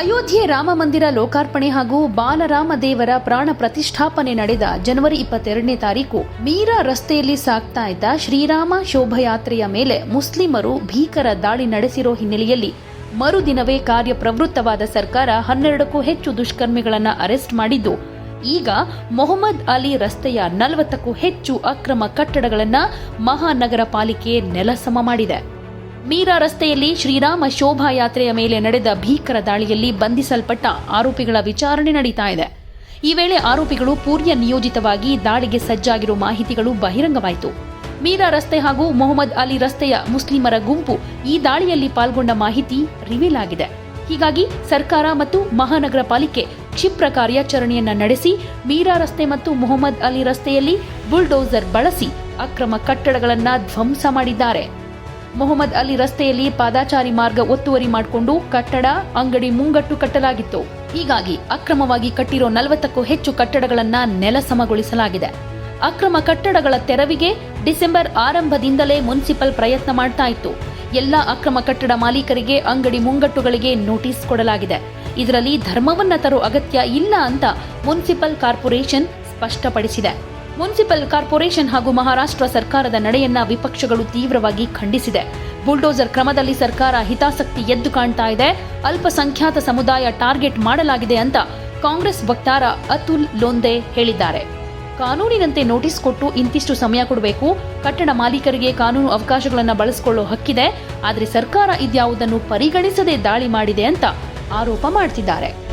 ಅಯೋಧ್ಯೆ ರಾಮ ಮಂದಿರ ಲೋಕಾರ್ಪಣೆ ಹಾಗೂ ಬಾಲರಾಮ ದೇವರ ಪ್ರಾಣ ಪ್ರತಿಷ್ಠಾಪನೆ ನಡೆದ ಜನವರಿ ಇಪ್ಪತ್ತೆರಡನೇ ತಾರೀಕು ಮೀರಾ ರಸ್ತೆಯಲ್ಲಿ ಸಾಗ್ತಾ ಇದ್ದ ಶ್ರೀರಾಮ ಶೋಭಾಯಾತ್ರೆಯ ಮೇಲೆ ಮುಸ್ಲಿಮರು ಭೀಕರ ದಾಳಿ ನಡೆಸಿರೋ ಹಿನ್ನೆಲೆಯಲ್ಲಿ ಮರುದಿನವೇ ಕಾರ್ಯಪ್ರವೃತ್ತವಾದ ಸರ್ಕಾರ ಹನ್ನೆರಡಕ್ಕೂ ಹೆಚ್ಚು ದುಷ್ಕರ್ಮಿಗಳನ್ನು ಅರೆಸ್ಟ್ ಮಾಡಿದ್ದು, ಈಗ ಮೊಹಮ್ಮದ್ ಅಲಿ ರಸ್ತೆಯ ನಲವತ್ತಕ್ಕೂ ಹೆಚ್ಚು ಅಕ್ರಮ ಕಟ್ಟಡಗಳನ್ನು ಮಹಾನಗರ ಪಾಲಿಕೆ ನೆಲಸಮ ಮಾಡಿದೆ. ಮೀರಾ ರಸ್ತೆಯಲ್ಲಿ ಶ್ರೀರಾಮ ಶೋಭಾಯಾತ್ರೆಯ ಮೇಲೆ ನಡೆದ ಭೀಕರ ದಾಳಿಯಲ್ಲಿ ಬಂಧಿಸಲ್ಪಟ್ಟ ಆರೋಪಿಗಳ ವಿಚಾರಣೆ ನಡೀತಾ ಇದೆ. ಈ ವೇಳೆ ಆರೋಪಿಗಳು ಪೂರ್ಯ ನಿಯೋಜಿತವಾಗಿ ದಾಳಿಗೆ ಸಜ್ಜಾಗಿರುವ ಮಾಹಿತಿಗಳು ಬಹಿರಂಗವಾಯಿತು. ಮೀರಾ ರಸ್ತೆ ಹಾಗೂ ಮೊಹಮ್ಮದ್ ಅಲಿ ರಸ್ತೆಯ ಮುಸ್ಲಿಮರ ಗುಂಪು ಈ ದಾಳಿಯಲ್ಲಿ ಪಾಲ್ಗೊಂಡ ಮಾಹಿತಿ ರಿವೀಲ್ ಆಗಿದೆ. ಹೀಗಾಗಿ ಸರ್ಕಾರ ಮತ್ತು ಮಹಾನಗರ ಪಾಲಿಕೆ ಕ್ಷಿಪ್ರ ಕಾರ್ಯಾಚರಣೆಯನ್ನ ನಡೆಸಿ, ಮೀರಾ ರಸ್ತೆ ಮತ್ತು ಮೊಹಮ್ಮದ್ ಅಲಿ ರಸ್ತೆಯಲ್ಲಿ ಬುಲ್ಡೋಸರ್ ಬಳಸಿ ಅಕ್ರಮ ಕಟ್ಟಡಗಳನ್ನು ಧ್ವಂಸ ಮಾಡಿದ್ದಾರೆ. ಮೊಹಮ್ಮದ್ ಅಲಿ ರಸ್ತೆಯಲ್ಲಿ ಪಾದಾಚಾರಿ ಮಾರ್ಗ ಒತ್ತುವರಿ ಮಾಡಿಕೊಂಡು ಕಟ್ಟಡ, ಅಂಗಡಿ ಮುಂಗಟ್ಟು ಕಟ್ಟಲಾಗಿತ್ತು. ಹೀಗಾಗಿ ಅಕ್ರಮವಾಗಿ ಕಟ್ಟಿರೋ ನಲವತ್ತಕ್ಕೂ ಹೆಚ್ಚು ಕಟ್ಟಡಗಳನ್ನ ನೆಲಸಮಗೊಳಿಸಲಾಗಿದೆ ಅಕ್ರಮ ಕಟ್ಟಡಗಳ ತೆರವಿಗೆ ಡಿಸೆಂಬರ್ ಆರಂಭದಿಂದಲೇ ಮುನ್ಸಿಪಲ್ ಪ್ರಯತ್ನ ಮಾಡ್ತಾ ಇತ್ತು. ಎಲ್ಲ ಅಕ್ರಮ ಕಟ್ಟಡ ಮಾಲೀಕರಿಗೆ ಅಂಗಡಿ ಮುಂಗಟ್ಟುಗಳಿಗೆ ನೋಟಿಸ್ ಕೊಡಲಾಗಿದೆ. ಇದರಲ್ಲಿ ಧರ್ಮವನ್ನ ತರೋ ಅಗತ್ಯ ಇಲ್ಲ ಅಂತ ಮುನ್ಸಿಪಲ್ ಕಾರ್ಪೊರೇಷನ್ ಸ್ಪಷ್ಟಪಡಿಸಿದೆ. ಮುನ್ಸಿಪಲ್ ಕಾರ್ಪೊರೇಷನ್ ಹಾಗೂ ಮಹಾರಾಷ್ಟ್ರ ಸರ್ಕಾರದ ನಡೆಯನ್ನ ವಿಪಕ್ಷಗಳು ತೀವ್ರವಾಗಿ ಖಂಡಿಸಿದೆ. ಬುಲ್ಡೋಸರ್ ಕ್ರಮದಲ್ಲಿ ಸರ್ಕಾರ ಹಿತಾಸಕ್ತಿ ಎದ್ದು ಕಾಣ್ತಾ ಇದೆ. ಅಲ್ಪಸಂಖ್ಯಾತ ಸಮುದಾಯ ಟಾರ್ಗೆಟ್ ಮಾಡಲಾಗಿದೆ ಅಂತ ಕಾಂಗ್ರೆಸ್ ವಕ್ತಾರ ಅತುಲ್ ಲೋಂದೆ ಹೇಳಿದ್ದಾರೆ. ಕಾನೂನಿನಂತೆ ನೋಟಿಸ್ ಕೊಟ್ಟು ಇಂತಿಷ್ಟು ಸಮಯ ಕೊಡಬೇಕು. ಕಟ್ಟಡ ಮಾಲೀಕರಿಗೆ ಕಾನೂನು ಅವಕಾಶಗಳನ್ನು ಬಳಸಿಕೊಳ್ಳೋ ಹಕ್ಕಿದೆ. ಆದರೆ ಸರ್ಕಾರ ಇದ್ಯಾವುದನ್ನು ಪರಿಗಣಿಸದೆ ದಾಳಿ ಮಾಡಿದೆ ಅಂತ ಆರೋಪ ಮಾಡ್ತಿದ್ದಾರೆ.